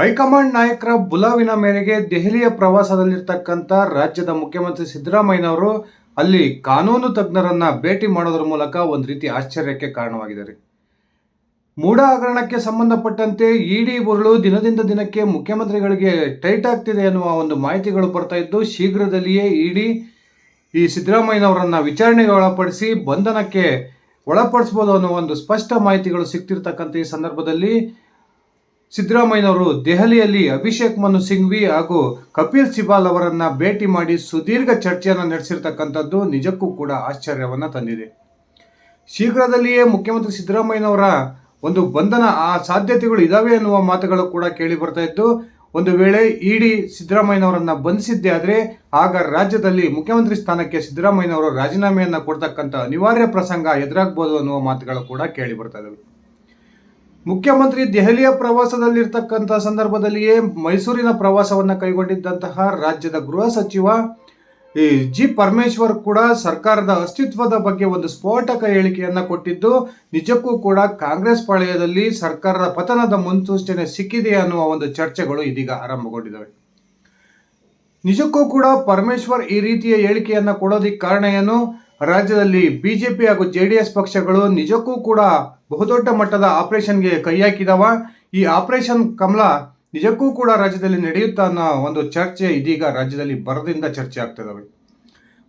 High command ನಾಯಕರ ಬುಲಾವಿನ ಮೇರೆಗೆ ದೆಹಲಿಯ ಪ್ರವಾಸದಲ್ಲಿರ್ತಕ್ಕಂಥ ರಾಜ್ಯದ ಮುಖ್ಯಮಂತ್ರಿ ಸಿದ್ದರಾಮಯ್ಯನವರು ಅಲ್ಲಿ ಕಾನೂನು ತಜ್ಞರನ್ನ ಭೇಟಿ ಮಾಡೋದ್ರ ಮೂಲಕ ಒಂದು ರೀತಿ ಆಶ್ಚರ್ಯಕ್ಕೆ ಕಾರಣವಾಗಿದ್ದಾರೆ. ಮೂಢ ಹಗರಣಕ್ಕೆ ಸಂಬಂಧಪಟ್ಟಂತೆ ಇಡಿ ಉರುಳು ದಿನದಿಂದ ದಿನಕ್ಕೆ ಮುಖ್ಯಮಂತ್ರಿಗಳಿಗೆ ಟೈಟ್ ಆಗ್ತಿದೆ ಎನ್ನುವ ಒಂದು ಮಾಹಿತಿಗಳು ಬರ್ತಾ ಇದ್ದು, ಶೀಘ್ರದಲ್ಲಿಯೇ ಇಡಿ ಈ ಸಿದ್ದರಾಮಯ್ಯನವರನ್ನ ವಿಚಾರಣೆಗೆ ಒಳಪಡಿಸಿ ಬಂಧನಕ್ಕೆ ಒಳಪಡಿಸ್ಬೋದು ಅನ್ನೋ ಒಂದು ಸ್ಪಷ್ಟ ಮಾಹಿತಿಗಳು ಸಿಗ್ತಿರ್ತಕ್ಕಂಥ ಈ ಸಂದರ್ಭದಲ್ಲಿ ಸಿದ್ದರಾಮಯ್ಯನವರು ದೆಹಲಿಯಲ್ಲಿ ಅಭಿಷೇಕ್ ಮನು ಸಿಂಘ್ವಿ ಹಾಗೂ ಕಪಿಲ್ ಸಿಬಾಲ್ ಅವರನ್ನ ಭೇಟಿ ಮಾಡಿ ಸುದೀರ್ಘ ಚರ್ಚೆಯನ್ನು ನಡೆಸಿರ್ತಕ್ಕಂಥದ್ದು ನಿಜಕ್ಕೂ ಕೂಡ ಆಶ್ಚರ್ಯವನ್ನು ತಂದಿದೆ. ಶೀಘ್ರದಲ್ಲಿಯೇ ಮುಖ್ಯಮಂತ್ರಿ ಸಿದ್ದರಾಮಯ್ಯನವರ ಒಂದು ಬಂಧನ ಆ ಸಾಧ್ಯತೆಗಳು ಇದಾವೆ ಅನ್ನುವ ಮಾತುಗಳು ಕೂಡ ಕೇಳಿ ಬರ್ತಾ ಇತ್ತು. ಒಂದು ವೇಳೆ ಇಡಿ ಸಿದ್ದರಾಮಯ್ಯನವರನ್ನ ಬಂಧಿಸಿದ್ದೇ ಆದರೆ ಆಗ ರಾಜ್ಯದಲ್ಲಿ ಮುಖ್ಯಮಂತ್ರಿ ಸ್ಥಾನಕ್ಕೆ ಸಿದ್ದರಾಮಯ್ಯನವರು ರಾಜೀನಾಮೆಯನ್ನು ಕೊಡ್ತಕ್ಕಂಥ ಅನಿವಾರ್ಯ ಪ್ರಸಂಗ ಎದುರಾಗ್ಬೋದು ಅನ್ನುವ ಮಾತುಗಳು ಕೂಡ ಕೇಳಿ ಬರ್ತಾ ಇದ್ದಾವೆ. ಮುಖ್ಯಮಂತ್ರಿ ದೆಹಲಿಯ ಪ್ರವಾಸದಲ್ಲಿರ್ತಕ್ಕಂಥ ಸಂದರ್ಭದಲ್ಲಿಯೇ ಮೈಸೂರಿನ ಪ್ರವಾಸವನ್ನು ಕೈಗೊಂಡಿದ್ದಂತಹ ರಾಜ್ಯದ ಗೃಹ ಸಚಿವ ಜಿ ಪರಮೇಶ್ವರ್ ಕೂಡ ಸರ್ಕಾರದ ಅಸ್ತಿತ್ವದ ಬಗ್ಗೆ ಒಂದು ಸ್ಫೋಟಕ ಹೇಳಿಕೆಯನ್ನು ಕೊಟ್ಟಿದ್ದು, ನಿಜಕ್ಕೂ ಕೂಡ ಕಾಂಗ್ರೆಸ್ ಪಾಳಯದಲ್ಲಿ ಸರ್ಕಾರದ ಪತನದ ಮುನ್ಸೂಚನೆ ಸಿಕ್ಕಿದೆ ಅನ್ನುವ ಒಂದು ಚರ್ಚೆಗಳು ಇದೀಗ ಆರಂಭಗೊಂಡಿದ್ದಾವೆ. ನಿಜಕ್ಕೂ ಕೂಡ ಪರಮೇಶ್ವರ್ ಈ ರೀತಿಯ ಹೇಳಿಕೆಯನ್ನು ಕೊಡೋದಕ್ಕೆ ಕಾರಣ ಏನು? ರಾಜ್ಯದಲ್ಲಿ ಬಿಜೆಪಿ ಹಾಗೂ ಜೆ ಡಿ ಎಸ್ ಪಕ್ಷಗಳು ನಿಜಕ್ಕೂ ಕೂಡ ಬಹುದೊಡ್ಡ ಮಟ್ಟದ ಆಪರೇಷನ್ಗೆ ಕೈ ಹಾಕಿದವ ಈ ಆಪರೇಷನ್ ಕಮಲ ನಿಜಕ್ಕೂ ಕೂಡ ರಾಜ್ಯದಲ್ಲಿ ನಡೆಯುತ್ತಾ ಅನ್ನೋ ಒಂದು ಚರ್ಚೆ ಇದೀಗ ರಾಜ್ಯದಲ್ಲಿ ಬರದಿಂದ ಚರ್ಚೆ ಆಗ್ತಿದಾವೆ.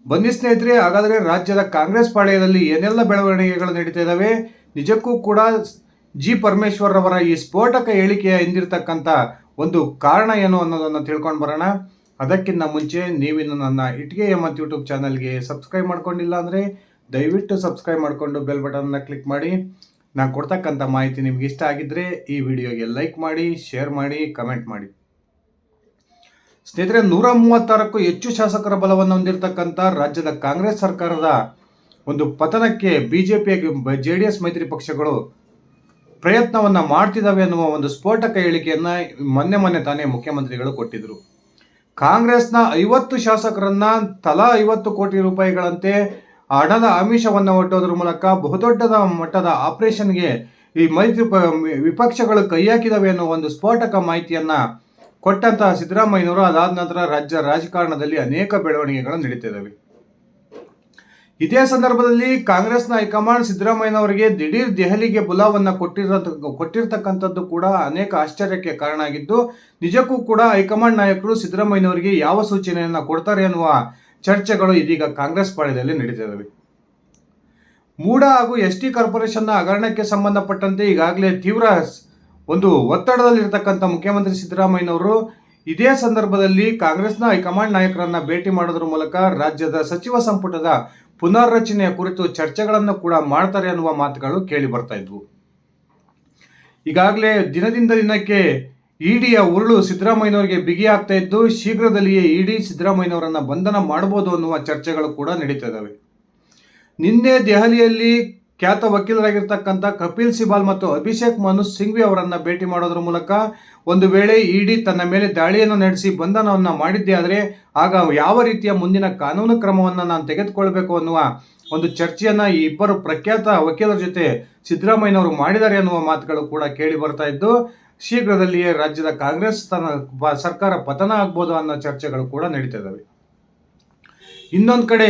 ಬನ್ನಿ ಸ್ನೇಹಿತರೆ, ಹಾಗಾದರೆ ರಾಜ್ಯದ ಕಾಂಗ್ರೆಸ್ ಪಾಳ್ಯದಲ್ಲಿ ಏನೆಲ್ಲ ಬೆಳವಣಿಗೆಗಳು ನಡೀತಾ ಇದ್ದಾವೆ ನಿಜಕ್ಕೂ ಕೂಡ ಜಿ ಪರಮೇಶ್ವರ್ ಅವರ ಈ ಸ್ಫೋಟಕ ಹೇಳಿಕೆಯ ಹಿಂದಿರ್ತಕ್ಕಂಥ ಒಂದು ಕಾರಣ ಏನು ಅನ್ನೋದನ್ನು ತಿಳ್ಕೊಂಡು ಬರೋಣ. ಅದಕ್ಕಿಂತ ಮುಂಚೆ ನೀವಿನ್ನು ನನ್ನ ಇಟ್ಗೆ ಎಮ್ಮತ್ ಯೂಟ್ಯೂಬ್ ಚಾನಲ್ಗೆ ಸಬ್ಸ್ಕ್ರೈಬ್ ಮಾಡ್ಕೊಂಡಿಲ್ಲ ಅಂದರೆ ದಯವಿಟ್ಟು ಸಬ್ಸ್ಕ್ರೈಬ್ ಮಾಡಿಕೊಂಡು ಬೆಲ್ ಬಟನ್ನ ಕ್ಲಿಕ್ ಮಾಡಿ. ನಾನು ಕೊಡ್ತಕ್ಕಂಥ ಮಾಹಿತಿ ನಿಮ್ಗೆ ಇಷ್ಟ ಆಗಿದ್ದರೆ ಈ ವಿಡಿಯೋಗೆ ಲೈಕ್ ಮಾಡಿ, ಶೇರ್ ಮಾಡಿ, ಕಮೆಂಟ್ ಮಾಡಿ. ಸ್ನೇಹಿತರೆ, ನೂರ ಮೂವತ್ತಾರಕ್ಕೂ ಹೆಚ್ಚು ಶಾಸಕರ ಬಲವನ್ನು ಹೊಂದಿರತಕ್ಕಂಥ ರಾಜ್ಯದ ಕಾಂಗ್ರೆಸ್ ಸರ್ಕಾರದ ಒಂದು ಪತನಕ್ಕೆ B J P J D S ಮೈತ್ರಿ ಪಕ್ಷಗಳು ಪ್ರಯತ್ನವನ್ನು ಮಾಡ್ತಿದ್ದಾವೆ ಅನ್ನುವ ಒಂದು ಸ್ಫೋಟಕ ಹೇಳಿಕೆಯನ್ನು ಮೊನ್ನೆ ಮೊನ್ನೆ ತಾನೇ ಮುಖ್ಯಮಂತ್ರಿಗಳು ಕೊಟ್ಟಿದ್ದರು ಕಾಂಗ್ರೆಸ್ನ ಐವತ್ತು ಶಾಸಕರನ್ನ ತಲಾ ಐವತ್ತು ಕೋಟಿ ರೂಪಾಯಿಗಳಂತೆ ಹಣದ ಆಮಿಷವನ್ನು ಒಡ್ಡೋದ್ರ ಮೂಲಕ ಬಹುದೊಡ್ಡದ ಮಟ್ಟದ ಆಪರೇಷನ್ಗೆ ಈ ಮೈತ್ರಿ ವಿಪಕ್ಷಗಳು ಕೈ ಹಾಕಿದವೆ ಅನ್ನೋ ಒಂದು ಸ್ಫೋಟಕ ಮಾಹಿತಿಯನ್ನ ಕೊಟ್ಟಂತಹ ಸಿದ್ದರಾಮಯ್ಯನವರು ಅದಾದ ನಂತರ ರಾಜ್ಯ ರಾಜಕಾರಣದಲ್ಲಿ ಅನೇಕ ಬೆಳವಣಿಗೆಗಳು ನಡೀತಿದ್ದಾವೆ. ಇದೇ ಸಂದರ್ಭದಲ್ಲಿ ಕಾಂಗ್ರೆಸ್ನ ಹೈಕಮಾಂಡ್ ಸಿದ್ದರಾಮಯ್ಯನವರಿಗೆ ದಿಢೀರ್ ದೆಹಲಿಗೆ ಬುಲಾವನ್ನ ಕೊಟ್ಟಿರೋ ಕೊಟ್ಟಿರ್ತಕ್ಕಂಥದ್ದು ಕೂಡ ಅನೇಕ ಆಶ್ಚರ್ಯಕ್ಕೆ ಕಾರಣ ಆಗಿದ್ದು ನಿಜಕ್ಕೂ ಕೂಡ ಹೈಕಮಾಂಡ್ ನಾಯಕರು ಸಿದ್ದರಾಮಯ್ಯನವರಿಗೆ ಯಾವ ಸೂಚನೆಯನ್ನ ಕೊಡ್ತಾರೆ ಅನ್ನುವ ಚರ್ಚೆಗಳು ಇದೀಗ ಕಾಂಗ್ರೆಸ್ ಪಾಳ್ಯದಲ್ಲಿ ನಡೀತಿದ್ದಾವೆ. ಮೂಡ ಹಾಗೂ ಎಸ್ ಟಿ ಕಾರ್ಪೊರೇಷನ್ನ ಹಗರಣಕ್ಕೆ ಸಂಬಂಧಪಟ್ಟಂತೆ ಈಗಾಗಲೇ ತೀವ್ರ ಒಂದು ಒತ್ತಡದಲ್ಲಿರ್ತಕ್ಕಂಥ ಮುಖ್ಯಮಂತ್ರಿ ಸಿದ್ದರಾಮಯ್ಯನವರು ಇದೇ ಸಂದರ್ಭದಲ್ಲಿ ಕಾಂಗ್ರೆಸ್ನ ಹೈಕಮಾಂಡ್ ನಾಯಕರನ್ನ ಭೇಟಿ ಮಾಡೋದ್ರ ಮೂಲಕ ರಾಜ್ಯದ ಸಚಿವ ಸಂಪುಟದ ಪುನರ್ರಚನೆಯ ಕುರಿತು ಚರ್ಚೆಗಳನ್ನು ಕೂಡ ಮಾಡ್ತಾರೆ ಅನ್ನುವ ಮಾತುಗಳು ಕೇಳಿ ಬರ್ತಾ ಇದ್ವು. ಈಗಾಗಲೇ ದಿನದಿಂದ ದಿನಕ್ಕೆ ಇಡಿಯ ಉರುಳು ಸಿದ್ದರಾಮಯ್ಯನವರಿಗೆ ಬಿಗಿ ಆಗ್ತಾ ಇದ್ದು, ಶೀಘ್ರದಲ್ಲಿಯೇ ಇಡಿ ಸಿದ್ದರಾಮಯ್ಯನವರನ್ನ ಬಂಧನ ಮಾಡಬಹುದು ಅನ್ನುವ ಚರ್ಚೆಗಳು ಕೂಡ ನಡೀತಾ ಇದ್ದಾವೆ. ನಿನ್ನೆ ದೆಹಲಿಯಲ್ಲಿ ಖ್ಯಾತ ವಕೀಲರಾಗಿರ್ತಕ್ಕಂಥ ಕಪಿಲ್ ಸಿಬಾಲ್ ಮತ್ತು ಅಭಿಷೇಕ್ ಮನು ಸಿಂಘ್ವಿ ಅವರನ್ನು ಭೇಟಿ ಮಾಡೋದ್ರ ಮೂಲಕ ಒಂದು ವೇಳೆ ಇಡಿ ತನ್ನ ಮೇಲೆ ದಾಳಿಯನ್ನು ನಡೆಸಿ ಬಂಧನವನ್ನು ಮಾಡಿದ್ದೇ ಆದರೆ ಆಗ ಯಾವ ರೀತಿಯ ಮುಂದಿನ ಕಾನೂನು ಕ್ರಮವನ್ನು ನಾನು ತೆಗೆದುಕೊಳ್ಬೇಕು ಅನ್ನುವ ಒಂದು ಚರ್ಚೆಯನ್ನು ಈ ಇಬ್ಬರು ಪ್ರಖ್ಯಾತ ವಕೀಲರ ಜೊತೆ ಸಿದ್ದರಾಮಯ್ಯನವರು ಮಾಡಿದ್ದಾರೆ ಅನ್ನುವ ಮಾತುಗಳು ಕೂಡ ಕೇಳಿ ಬರ್ತಾ ಇದ್ದು, ಶೀಘ್ರದಲ್ಲಿಯೇ ರಾಜ್ಯದ ಕಾಂಗ್ರೆಸ್ ತನ್ನ ಸರ್ಕಾರ ಪತನ ಆಗ್ಬೋದು ಅನ್ನೋ ಚರ್ಚೆಗಳು ಕೂಡ ನಡೀತಾ ಇದ್ದಾವೆ ಇನ್ನೊಂದು ಕಡೆ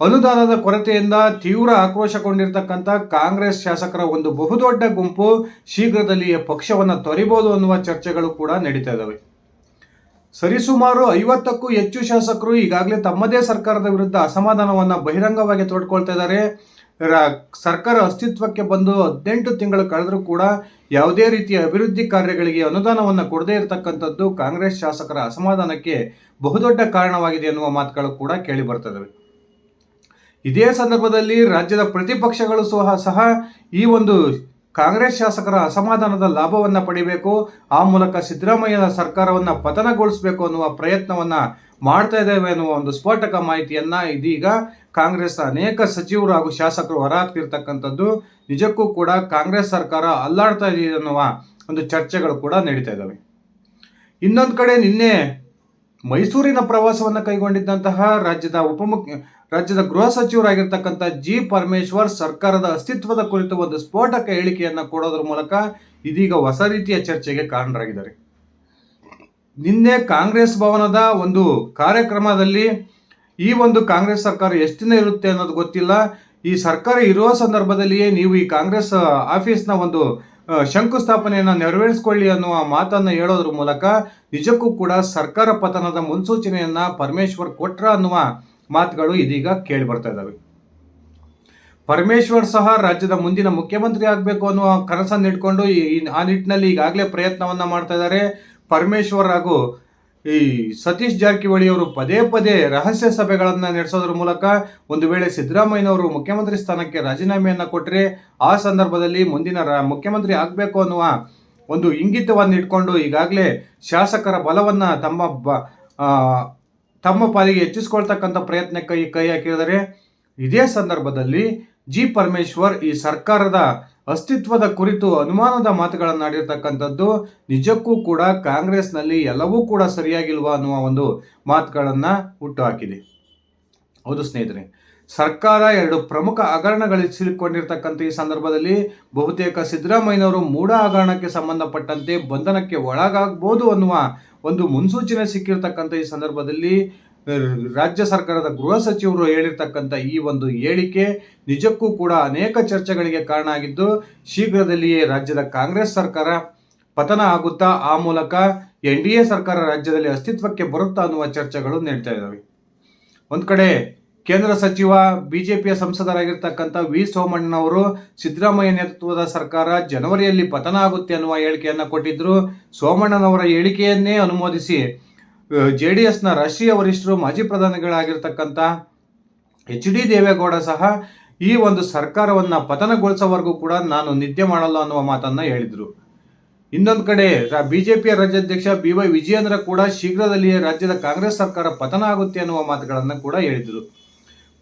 ಅನುದಾನದ ಕೊರತೆಯಿಂದ ತೀವ್ರ ಆಕ್ರೋಶಗೊಂಡಿರ್ತಕ್ಕಂಥ ಕಾಂಗ್ರೆಸ್ ಶಾಸಕರ ಒಂದು ಬಹುದೊಡ್ಡ ಗುಂಪು ಶೀಘ್ರದಲ್ಲಿಯೇ ಪಕ್ಷವನ್ನು ತೊರಿಬೋದು ಅನ್ನುವ ಚರ್ಚೆಗಳು ಕೂಡ ನಡೀತಾ ಇದ್ದಾವೆ ಸರಿಸುಮಾರು ಐವತ್ತಕ್ಕೂ ಹೆಚ್ಚು ಶಾಸಕರು ಈಗಾಗಲೇ ತಮ್ಮದೇ ಸರ್ಕಾರದ ವಿರುದ್ಧ ಅಸಮಾಧಾನವನ್ನು ಬಹಿರಂಗವಾಗಿ ತೋಡ್ಕೊಳ್ತಾ ಇದ್ದಾರೆ ಸರ್ಕಾರ ಅಸ್ತಿತ್ವಕ್ಕೆ ಬಂದು ಹದಿನೆಂಟು ತಿಂಗಳು ಕಳೆದರೂ ಕೂಡ ಯಾವುದೇ ರೀತಿಯ ಅಭಿವೃದ್ಧಿ ಕಾರ್ಯಗಳಿಗೆ ಅನುದಾನವನ್ನು ಕೊಡದೇ ಇರತಕ್ಕಂಥದ್ದು ಕಾಂಗ್ರೆಸ್ ಶಾಸಕರ ಅಸಮಾಧಾನಕ್ಕೆ ಬಹುದೊಡ್ಡ ಕಾರಣವಾಗಿದೆ ಎನ್ನುವ ಮಾತುಗಳು ಕೂಡ ಕೇಳಿ ಬರ್ತದವೆ ಇದೇ ಸಂದರ್ಭದಲ್ಲಿ ರಾಜ್ಯದ ಪ್ರತಿಪಕ್ಷಗಳು ಸಹ ಸಹ ಈ ಒಂದು ಕಾಂಗ್ರೆಸ್ ಶಾಸಕರ ಅಸಮಾಧಾನದ ಲಾಭವನ್ನು ಪಡಿಬೇಕು, ಆ ಮೂಲಕ ಸಿದ್ದರಾಮಯ್ಯನ ಸರ್ಕಾರವನ್ನು ಪತನಗೊಳಿಸಬೇಕು ಅನ್ನುವ ಪ್ರಯತ್ನವನ್ನ ಮಾಡ್ತಾ ಇದ್ದೇವೆ ಅನ್ನುವ ಒಂದು ಸ್ಫೋಟಕ ಮಾಹಿತಿಯನ್ನ ಇದೀಗ ಕಾಂಗ್ರೆಸ್ ಅನೇಕ ಸಚಿವರು ಹಾಗೂ ಶಾಸಕರು ಹೊರಹಾಕ್ತಿರ್ತಕ್ಕಂಥದ್ದು ನಿಜಕ್ಕೂ ಕೂಡ ಕಾಂಗ್ರೆಸ್ ಸರ್ಕಾರ ಅಲ್ಲಾಡ್ತಾ ಇದೆ ಅನ್ನುವ ಒಂದು ಚರ್ಚೆಗಳು ಕೂಡ ನಡೀತಾ ಇದ್ದಾವೆ. ಇನ್ನೊಂದು ಕಡೆ ನಿನ್ನೆ ಮೈಸೂರಿನ ಪ್ರವಾಸವನ್ನು ಕೈಗೊಂಡಿದ್ದಂತಹ ರಾಜ್ಯದ ಉಪಮುಖ್ಯ ರಾಜ್ಯದ ಗೃಹ ಸಚಿವರಾಗಿರ್ತಕ್ಕಂಥ ಜಿ ಪರಮೇಶ್ವರ್ ಸರ್ಕಾರದ ಅಸ್ತಿತ್ವದ ಕುರಿತು ಒಂದು ಸ್ಫೋಟಕ ಹೇಳಿಕೆಯನ್ನು ಕೊಡೋದ್ರ ಮೂಲಕ ಇದೀಗ ಹೊಸ ರೀತಿಯ ಚರ್ಚೆಗೆ ಕಾರಣರಾಗಿದ್ದಾರೆ. ನಿನ್ನೆ ಕಾಂಗ್ರೆಸ್ ಭವನದ ಒಂದು ಕಾರ್ಯಕ್ರಮದಲ್ಲಿ ಈ ಒಂದು ಕಾಂಗ್ರೆಸ್ ಸರ್ಕಾರ ಎಷ್ಟು ದಿನ ಇರುತ್ತೆ ಅನ್ನೋದು ಗೊತ್ತಿಲ್ಲ. ಈ ಸರ್ಕಾರ ಇರುವ ಸಂದರ್ಭದಲ್ಲಿಯೇ ನೀವು ಈ ಕಾಂಗ್ರೆಸ್ ಆಫೀಸ್ನ ಒಂದು ಶಂಕುಸ್ಥಾಪನೆಯನ್ನು ನೆರವೇರಿಸಿಕೊಳ್ಳಿ ಅನ್ನುವ ಮಾತನ್ನು ಹೇಳೋದ್ರ ಮೂಲಕ ನಿಜಕ್ಕೂ ಕೂಡ ಸರ್ಕಾರ ಪತನದ ಮುನ್ಸೂಚನೆಯನ್ನ ಪರಮೇಶ್ವರ್ ಕೊಟ್ರ ಅನ್ನುವ ಮಾತುಗಳು ಇದೀಗ ಕೇಳಿ ಬರ್ತಾ ಇದ್ದಾವೆ ಪರಮೇಶ್ವರ್ ಸಹ ರಾಜ್ಯದ ಮುಂದಿನ ಮುಖ್ಯಮಂತ್ರಿ ಆಗಬೇಕು ಅನ್ನುವ ಕನಸನ್ನು ಇಟ್ಕೊಂಡು ಈ ಆ ನಿಟ್ಟಿನಲ್ಲಿ ಈಗಾಗಲೇ ಪ್ರಯತ್ನವನ್ನ ಮಾಡ್ತಾ ಇದ್ದಾರೆ ಪರಮೇಶ್ವರ್ ಹಾಗೂ ಈ ಸತೀಶ್ ಜಾರಕಿಹೊಳಿ ಅವರು ಪದೇ ಪದೇ ರಹಸ್ಯ ಸಭೆಗಳನ್ನ ನಡೆಸೋದ್ರ ಮೂಲಕ ಒಂದು ವೇಳೆ ಸಿದ್ದರಾಮಯ್ಯನವರು ಮುಖ್ಯಮಂತ್ರಿ ಸ್ಥಾನಕ್ಕೆ ರಾಜೀನಾಮೆಯನ್ನ ಕೊಟ್ಟರೆ ಆ ಸಂದರ್ಭದಲ್ಲಿ ಮುಂದಿನ ರಾ- ಮುಖ್ಯಮಂತ್ರಿ ಆಗಬೇಕು ಅನ್ನುವ ಒಂದು ಇಂಗಿತವನ್ನು ಇಟ್ಕೊಂಡು ಈಗಾಗಲೇ ಶಾಸಕರ ಬಲವನ್ನ ತಮ್ಮ ಬ- ತಮ್ಮ ಪಾಲಿಗೆ ಹೆಚ್ಚಿಸ್ಕೊಳ್ತಕ್ಕಂಥ ಪ್ರಯತ್ನಕ್ಕೆ ಕೈ ಕೈ ಹಾಕಿದರೆ ಇದೇ ಸಂದರ್ಭದಲ್ಲಿ ಜಿ ಪರಮೇಶ್ವರ್ ಈ ಸರ್ಕಾರದ ಅಸ್ತಿತ್ವದ ಕುರಿತು ಅನುಮಾನದ ಮಾತುಗಳನ್ನಾಡಿರ್ತಕ್ಕಂಥದ್ದು ನಿಜಕ್ಕೂ ಕೂಡ ಕಾಂಗ್ರೆಸ್ನಲ್ಲಿ ಎಲ್ಲವೂ ಕೂಡ ಸರಿಯಾಗಿಲ್ವಾ ಅನ್ನುವ ಒಂದು ಮಾತುಗಳನ್ನು ಹುಟ್ಟುಹಾಕಿದೆ. ಹೌದು ಸ್ನೇಹಿತರೆ, ಸರ್ಕಾರ ಎರಡು ಪ್ರಮುಖ ಹಗರಣಗಳಲ್ಲಿ ಸಿಲುಕೊಂಡಿರ್ತಕ್ಕಂಥ ಈ ಸಂದರ್ಭದಲ್ಲಿ ಬಹುತೇಕ ಸಿದ್ದರಾಮಯ್ಯನವರು ಮೂಢ ಹಗರಣಕ್ಕೆ ಸಂಬಂಧಪಟ್ಟಂತೆ ಬಂಧನಕ್ಕೆ ಒಳಗಾಗಬಹುದು ಅನ್ನುವ ಒಂದು ಮುನ್ಸೂಚನೆ ಸಿಕ್ಕಿರ್ತಕ್ಕಂಥ ಈ ಸಂದರ್ಭದಲ್ಲಿ ರಾಜ್ಯ ಸರ್ಕಾರದ ಗೃಹ ಸಚಿವರು ಹೇಳಿರ್ತಕ್ಕಂಥ ಈ ಒಂದು ಹೇಳಿಕೆ ನಿಜಕ್ಕೂ ಕೂಡ ಅನೇಕ ಚರ್ಚೆಗಳಿಗೆ ಕಾರಣ ಆಗಿದ್ದು, ಶೀಘ್ರದಲ್ಲಿಯೇ ರಾಜ್ಯದ ಕಾಂಗ್ರೆಸ್ ಸರ್ಕಾರ ಪತನ ಆಗುತ್ತಾ, ಆ ಮೂಲಕ ಎನ್ ಡಿ ಎ ಸರ್ಕಾರ ರಾಜ್ಯದಲ್ಲಿ ಅಸ್ತಿತ್ವಕ್ಕೆ ಬರುತ್ತಾ ಅನ್ನುವ ಚರ್ಚೆಗಳು ನಡೀತಾ ಇದ್ದಾವೆ. ಒಂದು ಕಡೆ ಕೇಂದ್ರ ಸಚಿವ, ಬಿಜೆಪಿಯ ಸಂಸದರಾಗಿರ್ತಕ್ಕಂಥ ವಿ ಸೋಮಣ್ಣನವರು ಸಿದ್ದರಾಮಯ್ಯ ನೇತೃತ್ವದ ಸರ್ಕಾರ ಜನವರಿಯಲ್ಲಿ ಪತನ ಆಗುತ್ತೆ ಅನ್ನುವ ಹೇಳಿಕೆಯನ್ನು ಕೊಟ್ಟಿದ್ದರು ಸೋಮಣ್ಣನವರ ಹೇಳಿಕೆಯನ್ನೇ ಅನುಮೋದಿಸಿ ಜೆ ಡಿ ಎಸ್ನ ರಾಷ್ಟ್ರೀಯ ವರಿಷ್ಠರು, ಮಾಜಿ ಪ್ರಧಾನಿಗಳಾಗಿರ್ತಕ್ಕಂಥ ಎಚ್ ಡಿ ದೇವೇಗೌಡ ಸಹ ಈ ಒಂದು ಸರ್ಕಾರವನ್ನ ಪತನಗೊಳಿಸೋವರೆಗೂ ಕೂಡ ನಾನು ನಿದ್ದೆ ಮಾಡಲ್ಲ ಅನ್ನುವ ಮಾತನ್ನ ಹೇಳಿದರು. ಇನ್ನೊಂದು ಕಡೆ ಬಿಜೆಪಿಯ ರಾಜ್ಯಾಧ್ಯಕ್ಷ ಬಿ ವೈ ವಿಜಯೇಂದ್ರ ಕೂಡ ಶೀಘ್ರದಲ್ಲಿಯೇ ರಾಜ್ಯದ ಕಾಂಗ್ರೆಸ್ ಸರ್ಕಾರ ಪತನ ಆಗುತ್ತೆ ಅನ್ನುವ ಮಾತುಗಳನ್ನು ಕೂಡ ಹೇಳಿದರು.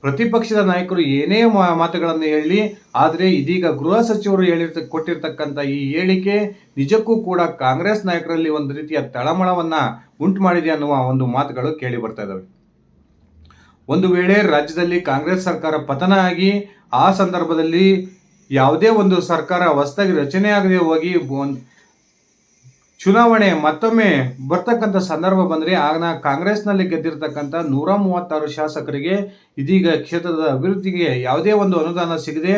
ಪ್ರತಿಪಕ್ಷದ ನಾಯಕರು ಏನೇ ಮಾತುಗಳನ್ನು ಹೇಳಿ, ಆದರೆ ಇದೀಗ ಗೃಹ ಸಚಿವರು ಹೇಳಿರ್ತ, ಕೊಟ್ಟಿರ್ತಕ್ಕಂಥ ಈ ಹೇಳಿಕೆ ನಿಜಕ್ಕೂ ಕೂಡ ಕಾಂಗ್ರೆಸ್ ನಾಯಕರಲ್ಲಿ ಒಂದು ರೀತಿಯ ತಳಮಳವನ್ನ ಉಂಟು ಮಾಡಿದೆ ಅನ್ನುವ ಒಂದು ಮಾತುಗಳು ಕೇಳಿ ಬರ್ತಾ ಇದ್ದಾವೆ ಒಂದು ವೇಳೆ ರಾಜ್ಯದಲ್ಲಿ ಕಾಂಗ್ರೆಸ್ ಸರ್ಕಾರ ಪತನ ಆಗಿ, ಆ ಸಂದರ್ಭದಲ್ಲಿ ಯಾವುದೇ ಒಂದು ಸರ್ಕಾರ ಹೊಸದಾಗಿ ರಚನೆ ಆಗದೆ ಹೋಗಿ ಚುನಾವಣೆ ಮತ್ತೊಮ್ಮೆ ಬರ್ತಕ್ಕಂಥ ಸಂದರ್ಭ ಬಂದರೆ ಆಗ ಕಾಂಗ್ರೆಸ್ನಲ್ಲಿ ಗೆದ್ದಿರ್ತಕ್ಕಂಥ ನೂರ ಮೂವತ್ತಾರು ಶಾಸಕರಿಗೆ ಇದೀಗ ಕ್ಷೇತ್ರದ ಅಭಿವೃದ್ಧಿಗೆ ಯಾವುದೇ ಒಂದು ಅನುದಾನ ಸಿಗದೆ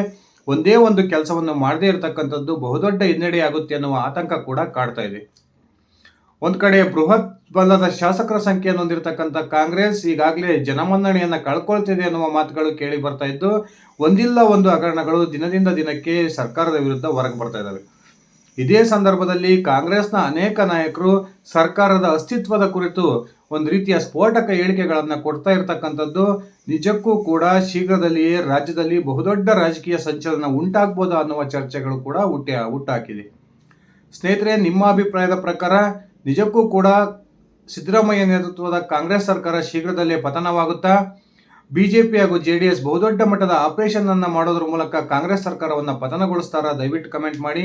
ಒಂದೇ ಒಂದು ಕೆಲಸವನ್ನು ಮಾಡದೇ ಇರತಕ್ಕಂಥದ್ದು ಬಹುದೊಡ್ಡ ಹಿನ್ನಡೆಯಾಗುತ್ತೆ ಅನ್ನುವ ಆತಂಕ ಕೂಡ ಕಾಡ್ತಾ ಇದೆ. ಒಂದು ಕಡೆ ಬೃಹತ್ ಬಲ್ಲದ ಶಾಸಕರ ಸಂಖ್ಯೆಯನ್ನು ಹೊಂದಿರತಕ್ಕಂಥ ಕಾಂಗ್ರೆಸ್ ಈಗಾಗಲೇ ಜನಮನ್ನಣೆಯನ್ನು ಕಳ್ಕೊಳ್ತಿದೆ ಅನ್ನುವ ಮಾತುಗಳು ಕೇಳಿ ಬರ್ತಾ ಇದ್ದು, ಒಂದಿಲ್ಲ ಒಂದು ಹಗರಣಗಳು ದಿನದಿಂದ ದಿನಕ್ಕೆ ಸರ್ಕಾರದ ವಿರುದ್ಧ ಹೊರಗೆ ಬರ್ತಾ ಇದ್ದಾವೆ ಇದೇ ಸಂದರ್ಭದಲ್ಲಿ ಕಾಂಗ್ರೆಸ್ನ ಅನೇಕ ನಾಯಕರು ಸರ್ಕಾರದ ಅಸ್ತಿತ್ವದ ಕುರಿತು ಒಂದು ರೀತಿಯ ಸ್ಫೋಟಕ ಹೇಳಿಕೆಗಳನ್ನು ಕೊಡ್ತಾ ಇರತಕ್ಕಂಥದ್ದು. ನಿಜಕ್ಕೂ ಕೂಡ ಶೀಘ್ರದಲ್ಲಿಯೇ ರಾಜ್ಯದಲ್ಲಿ ಬಹುದೊಡ್ಡ ರಾಜಕೀಯ ಸಂಚಲನ ಉಂಟಾಗ್ಬೋದು ಅನ್ನುವ ಚರ್ಚೆಗಳು ಕೂಡ ಹುಟ್ಟಿ, ಹುಟ್ಟಾಕಿದೆ. ಸ್ನೇಹಿತರೆ, ನಿಮ್ಮ ಅಭಿಪ್ರಾಯದ ಪ್ರಕಾರ ನಿಜಕ್ಕೂ ಕೂಡ ಸಿದ್ದರಾಮಯ್ಯ ನೇತೃತ್ವದ ಕಾಂಗ್ರೆಸ್ ಸರ್ಕಾರ ಶೀಘ್ರದಲ್ಲೇ ಪತನವಾಗುತ್ತಾ? ಬಿಜೆಪಿ ಹಾಗೂ ಜೆ ಡಿ ಎಸ್ ಬಹುದೊಡ್ಡ ಮಟ್ಟದ ಆಪರೇಷನ್ ಅನ್ನು ಮಾಡೋದ್ರ ಮೂಲಕ ಕಾಂಗ್ರೆಸ್ ಸರ್ಕಾರವನ್ನು ಪತನಗೊಳಿಸ್ತಾರಾ? ದಯವಿಟ್ಟು ಕಮೆಂಟ್ ಮಾಡಿ.